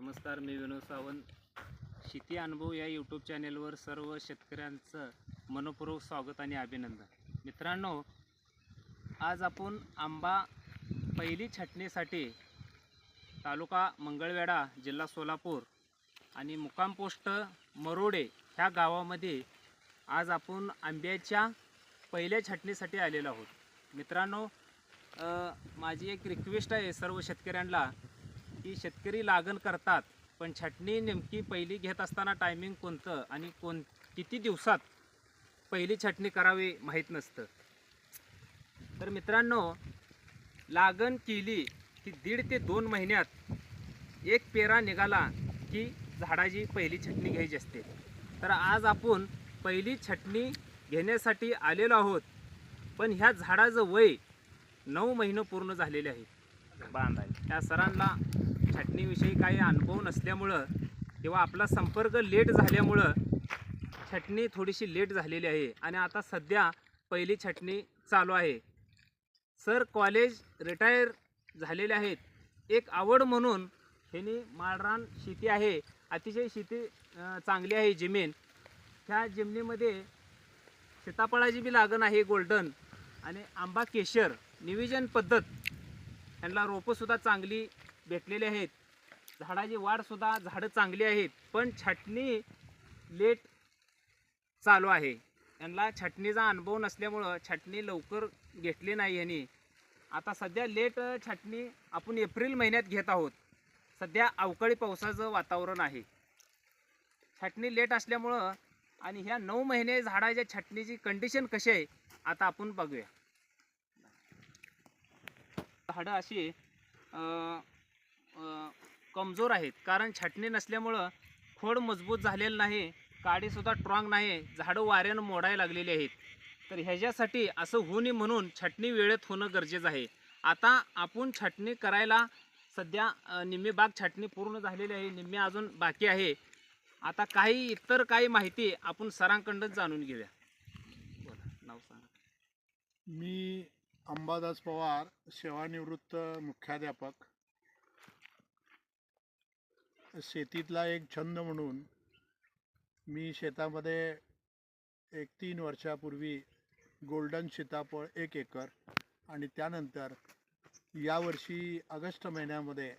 नमस्कार मी विनोद सावंत. शेती अनुभव या यूट्यूब चॅनेलवर सर्व शेतकऱ्यांचं मनपूर्वक स्वागत आणि अभिनंदन. मित्रांनो आज आपण आंबा पहिली छटणीसाठी तालुका मंगळवेढा जिल्हा सोलापूर आणि मुक्काम पोस्ट मरोडे ह्या गावामध्ये आज आपण आंब्याच्या पहिल्या छटणीसाठी आलेलो आहोत. मित्रांनो माझी एक रिक्वेस्ट आहे सर्व शेतकऱ्यांना. की शेतकरी लागण करतात पण छटणी नेमकी पहिली घेत असताना टायमिंग कोणतं आणि कोण किती दिवसात पहिली छटणी करावी माहीत नसतं. तर मित्रांनो लागण केली की दीड ते दोन महिन्यात एक पेरा निघाला की झाडाची पहिली छटणी घ्यायची असते. तर आज आपण पहिली छटणी घेण्यासाठी आलेलो आहोत पण ह्या झाडाचं वय नऊ महिने पूर्ण झालेले आहेत बांधाय त्या सरांना छटणीविषयी काही अनुभव नसल्यामुळं किंवा आपला संपर्क लेट झाल्यामुळं छटणी थोडीशी लेट झालेली आहे. आणि आता सध्या पहिली छटणी चालू आहे. सर कॉलेज रिटायर झालेले आहेत. एक आवड म्हणून ह्यानी माळरान शेती आहे. अतिशय शेती चांगली आहे जमीन. ह्या जमिनीमध्ये सीताफळाची बी लागण आहे गोल्डन. आणि आंबा केशर निविजन पद्धत. यांना रोपंसुद्धा चांगली भेटलेले आहेत. झाडाची वाढसुद्धा झाडं चांगली आहेत पण छटणी लेट चालू आहे. यांना छटणीचा अनुभव नसल्यामुळं छटणी लवकर घेतली नाही यांनी. आता सध्या लेट छटणी आपण एप्रिल महिन्यात घेत आहोत. सध्या अवकाळी पावसाचं वातावरण आहे. छटणी लेट असल्यामुळं आणि ह्या नऊ महिने झाडाच्या छटणीची कंडिशन कशी आहे आता आपण बघूया. झाडं अशी कमजोर आहेत. कारण छाटणी नसल्यामुळं खोड मजबूत झालेलं नाही काडीसुद्धा स्ट्रॉंग नाही झाडं वाऱ्यानं मोडायला लागलेली आहेत. तर ह्याच्यासाठी असं होऊ नये म्हणून छाटणी वेळेत होणं गरजेचं आहे. आता आपण छाटणी करायला सध्या निम्मी बाग छाटणी पूर्ण झालेली आहे निम्मी अजून बाकी आहे. आता काही इतर काही माहिती आपण सरांकडून जाणून घेऊया. बोला नाव सांगा. मी अंबादास पवार सेवानिवृत्त मुख्याध्यापक. शेतीतला एक छंद म्हणून मी शेतामध्ये एक तीन वर्षापूर्वी गोल्डन सीताफळ एक एकर आणि त्यानंतर यावर्षी ऑगस्ट महिन्यामध्ये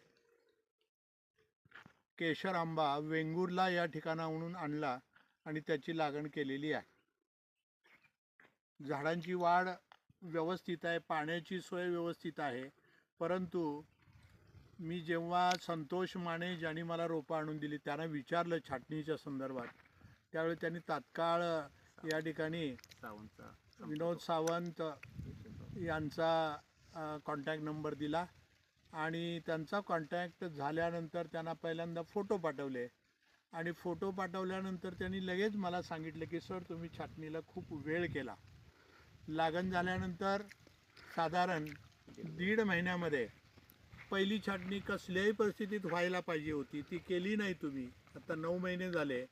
केशर आंबा वेंगुर्ला या ठिकाणाहून आणला आणि त्याची लागण केलेली आहे. झाडांची वाढ व्यवस्थित आहे पाण्याची सोय व्यवस्थित आहे परंतु मी जेव्हा संतोष माने ज्यांनी मला रोपं आणून दिली त्यांना विचारलं छाटणीच्या संदर्भात. त्यावेळी त्यांनी तात्काळ या ठिकाणी सावंतचा विनोद सावंत यांचा कॉन्टॅक्ट नंबर दिला आणि त्यांचा कॉन्टॅक्ट झाल्यानंतर त्यांना पहिल्यांदा फोटो पाठवले. आणि फोटो पाठवल्यानंतर त्यांनी लगेच मला सांगितलं की सर तुम्ही छाटणीला खूप वेळ केला. लागण झाल्यानंतर साधारण दीड महिन्यामध्ये पहिली छाटणी कसल्याही परिस्थितीत व्हायला पाहिजे होती. ती केली नाही तुम्ही. आता नऊ महिने झाले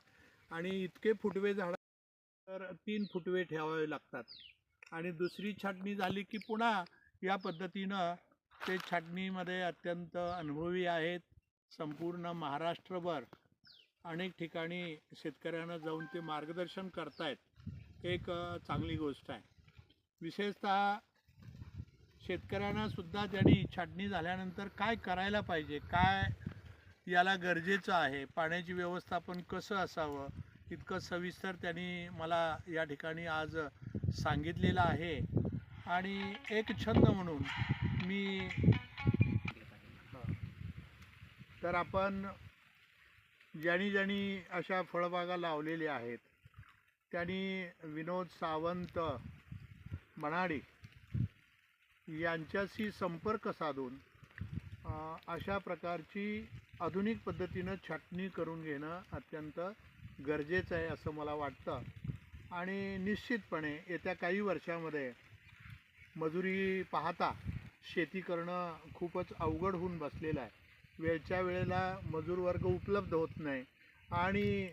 आणि इतके फुटवे झाडा तर तीन फुटवे ठेवावे लागतात. आणि दुसरी छाटणी झाली की पुन्हा या पद्धतीनं ते छाटणीमध्ये अत्यंत अनुभवी आहेत. संपूर्ण महाराष्ट्रभर अनेक ठिकाणी शेतकऱ्यांना जाऊन ते मार्गदर्शन करतायत. एक चांगली गोष्ट आहे. विशेषतः शेतकऱ्यांना सुद्धा त्यांनी छाटणी झाल्यानंतर काय करायला पाहिजे? काय याला गरजेचं आहे? पाण्याची व्यवस्थापन कसं असावं? इतकं सविस्तर त्यांनी मला या ठिकाणी आज सांगितलेलं आहे. आणि एक छंद म्हणून मी तर आपण ज्यांनी ज्यांनी अशा फळबागा लावलेल्या आहेत त्यांनी विनोद सावंत मनाडी यांच्याशी संपर्क साधून अशा प्रकारची आधुनिक पद्धतीनं छाटणी करून घेणं अत्यंत गरजेचं आहे असं मला वाटतं. आणि निश्चितपणे येत्या काही वर्षामध्ये मजुरी पाहता शेती करणं खूपच अवघड होऊन बसलेलं आहे. वेळच्या वेळेला मजूर वर्ग उपलब्ध होत नाही आणि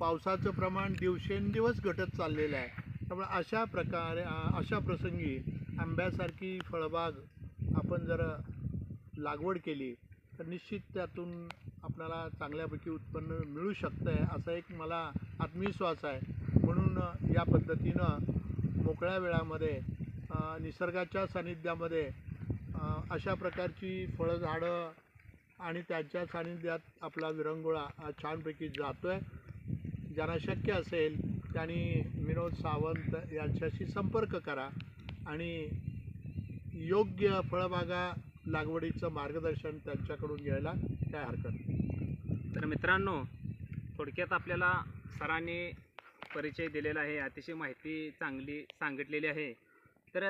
पावसाचं प्रमाण दिवसेंदिवस घटत चाललेलं आहे. त्यामुळे अशा प्रकारे अशा प्रसंगी आंब्यासारखी फळबाग आपण जर लागवड केली तर निश्चित त्यातून आपल्याला चांगल्यापैकी उत्पन्न मिळू शकतं आहे असा एक मला आत्मविश्वास आहे. म्हणून या पद्धतीनं मोकळ्या वेळामध्ये निसर्गाच्या सानिध्यामध्ये अशा प्रकारची फळझाडं आणि त्यांच्या सानिध्यात आपला विरंगुळा हा छानपैकी जातो आहे ज्यांना शक्य असेल त्यांनी विनोद सावंत यांच्याशी संपर्क करा. आणि योग्य फळबागा लागवडीचं मार्गदर्शन त्यांच्याकडून घ्यायला काय हरकत नाही. तर मित्रांनो थोडक्यात आपल्याला सरांनी परिचय दिलेला आहे अतिशय माहिती चांगली सांगितलेली आहे तर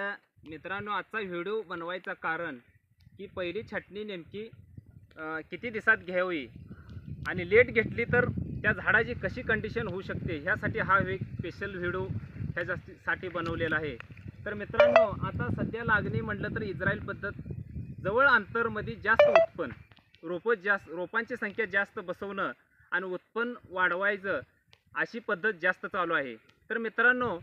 मित्रांनो आजचा व्हिडिओ बनवायचं कारण की पहिली छटणी नेमकी किती दिवसात घ्यावी आणि लेट घेतली तर त्या झाडाची कशी कंडिशन होऊ शकते ह्यासाठी हा एक स्पेशल व्हिडिओ ह्याच्यासाठी बनवलेला आहे तर मित्रांनो आता सध्या लागणी म्हटलं तर इस्रायल पद्धत जवळ अंतरमध्ये जास्त उत्पन्न. रोपं जास्त रोपांची संख्या जास्त बसवणं आणि उत्पन्न वाढवायचं अशी पद्धत जास्त चालू आहे. तर मित्रांनो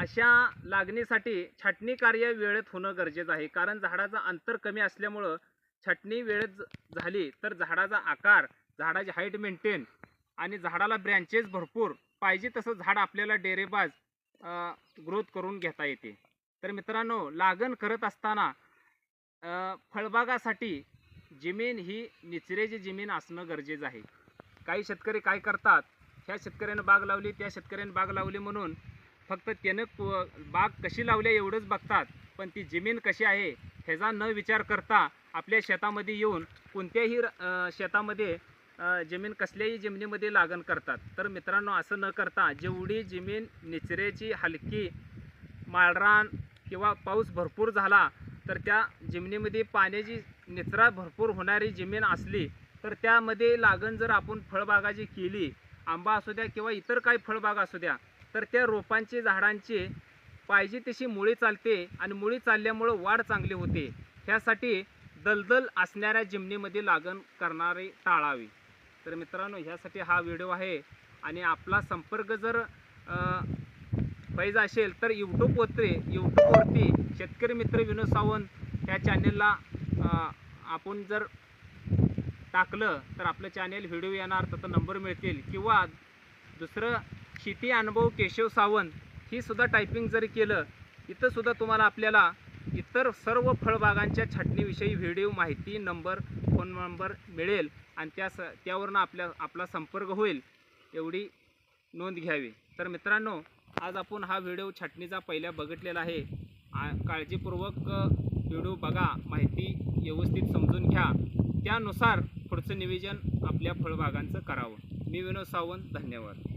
अशा लागणीसाठी छाटणी कार्य वेळेत होणं गरजेचं आहे. कारण झाडाचं अंतर कमी असल्यामुळं छाटणी वेळेत झाली तर झाडाचा आकार झाडाची हाईट मेंटेन आणि झाडाला ब्रँचेस भरपूर. पाहिजे तसं झाड आपल्याला डेरेबाज ग्रोथ करून घेता येते. तर मित्रांनो लागण करत असताना फळबागासाठी जमीन ही निचरेची जमीन असणं गरजेचं आहे. काही शेतकरी काय करतात ह्या शेतकऱ्यानं बाग लावली त्या शेतकऱ्यानं बाग लावली म्हणून फक्त त्यानं बाग कशी लावली एवढंच बघतात. पण ती जमीन कशी आहे ह्याचा न विचार करता आपल्या शेतामध्ये येऊन कोणत्याही र- शेतामध्ये जमीन कसल्याही जमिनीमध्ये लागण करतात. तर मित्रांनो असं न करता जेवढी जमीन निचऱ्याची हलकी माळरान किंवा पाऊस भरपूर झाला तर त्या जमिनीमध्ये पाण्याची निचरा भरपूर होणारी जमीन असली तर त्यामध्ये लागण जर आपण फळबागाची केली आंबा असू द्या किंवा इतर काही फळबाग असू द्या तर त्या रोपांची झाडांची पाहिजे तशी मुळी चालते आणि मुळी चालल्यामुळं वाढ चांगली होते. ह्यासाठी दलदल असणाऱ्या जमिनीमध्ये लागण करणारे टाळावी. तर मित्रांनो ह्यासाठी हा व्हिडिओ आहे. आणि आपला संपर्क जर पाहिजे असेल तर यूट्यूबवरती यूट्यूबवरती शेतकरी मित्र विनोद सावंत ह्या चॅनेलला आपण जर टाकलं तर आपलं चॅनेल व्हिडिओ येणार तर नंबर मिळतील. किंवा दुसरं शेती अनुभव केशव सावंत ही सुद्धा टायपिंग जरी केलं इथंसुद्धा तुम्हाला आपल्याला इतर सर्व फळबागांच्या छाटणीविषयी व्हिडिओ माहिती नंबर फोन नंबर मिळेल. आणि त्या स त्यावरनं आपल्या आपला संपर्क होईल एवढी नोंद घ्यावी. तर मित्रांनो आज आपण हा व्हिडिओ छाटणीचा पहिल्या बघितलेला आहे. आ- काळजीपूर्वक व्हिडिओ बघा माहिती व्यवस्थित समजून घ्या. त्यानुसार पुढचं निवेदन आपल्या फळबागांचं करावं. मी विनोद सावंत धन्यवाद.